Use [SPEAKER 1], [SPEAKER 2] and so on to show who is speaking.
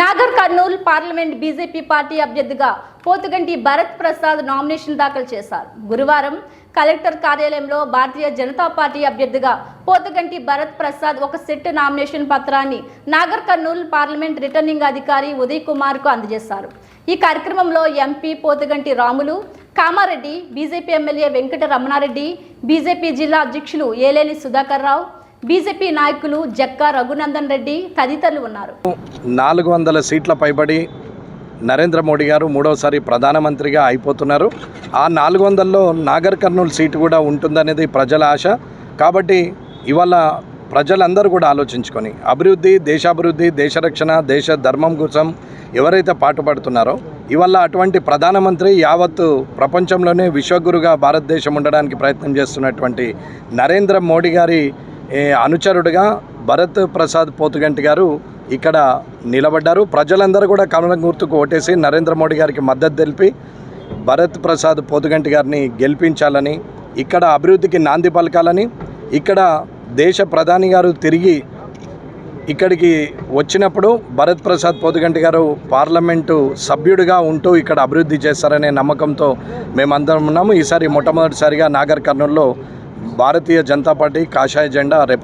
[SPEAKER 1] Nagar Kurnool parliament BJP party అభ్యర్థిగా Pothuganti Bharat Prasad nomination దాఖలు చేశారు. గురువారం కలెక్టర్ కార్యాలయంలో భారతీయ జనతా పార్టీ అభ్యర్థిగా పోతుగంటి భరత్ ప్రసాద్ ఒక సెట్ నామినేషన్ పత్రాన్ని నాగర్ కర్నూల్ పార్లమెంట్ రిటర్నింగ్ అధికారి ఉదయ్ కుమార్కు అందజేశారు. ఈ కార్యక్రమంలో MP Pothuganti Ramulu Kamareddy BJP MLA Venkata Ramana Reddy BJP జిల్లా అధ్యక్షులు ఏలేని సుధాకర్ రావు బీజేపీ నాయకులు జక్కా రఘునందన్ రెడ్డి తదితరులు ఉన్నారు.
[SPEAKER 2] నాలుగు వందల సీట్ల పైబడి నరేంద్ర మోడీ గారు మూడవసారి ప్రధానమంత్రిగా అయిపోతున్నారు. ఆ నాలుగు వందల్లో నాగర్ కర్నూలు సీటు కూడా ఉంటుందనేది ప్రజల ఆశ. కాబట్టి ఇవాళ ప్రజలందరూ కూడా ఆలోచించుకొని అభివృద్ధి దేశాభివృద్ధి దేశ రక్షణ దేశ ధర్మం కోసం ఎవరైతే పాటుపడుతున్నారో ఇవాళ అటువంటి ప్రధానమంత్రి యావత్తు ప్రపంచంలోనే విశ్వగురుగా భారతదేశం ఉండడానికి ప్రయత్నం చేస్తున్నటువంటి నరేంద్ర మోడీ గారి అనుచరుడుగా భరత్ ప్రసాద్ పోతుగంటి గారు ఇక్కడ నిలబడ్డారు. ప్రజలందరూ కూడా కమలం గుర్తుకు ఓటేసి నరేంద్ర మోడీ గారికి మద్దతు తెలిపి భరత్ ప్రసాద్ పోతుగంటి గారిని గెలిపించాలని ఇక్కడ అభివృద్ధికి నాంది పలకాలని ఇక్కడ దేశ ప్రధాని గారు తిరిగి ఇక్కడికి వచ్చినప్పుడు భరత్ ప్రసాద్ పోతుగంటి గారు పార్లమెంటు సభ్యుడిగా ఉంటూ ఇక్కడ అభివృద్ధి చేస్తారనే నమ్మకంతో మేమందరం ఉన్నాము. ఈసారి మొట్టమొదటిసారిగా నాగర్ కర్నూల్లో భారతీయ జనతా పార్టీ కాషాయ జెండా రిప్రజెంట్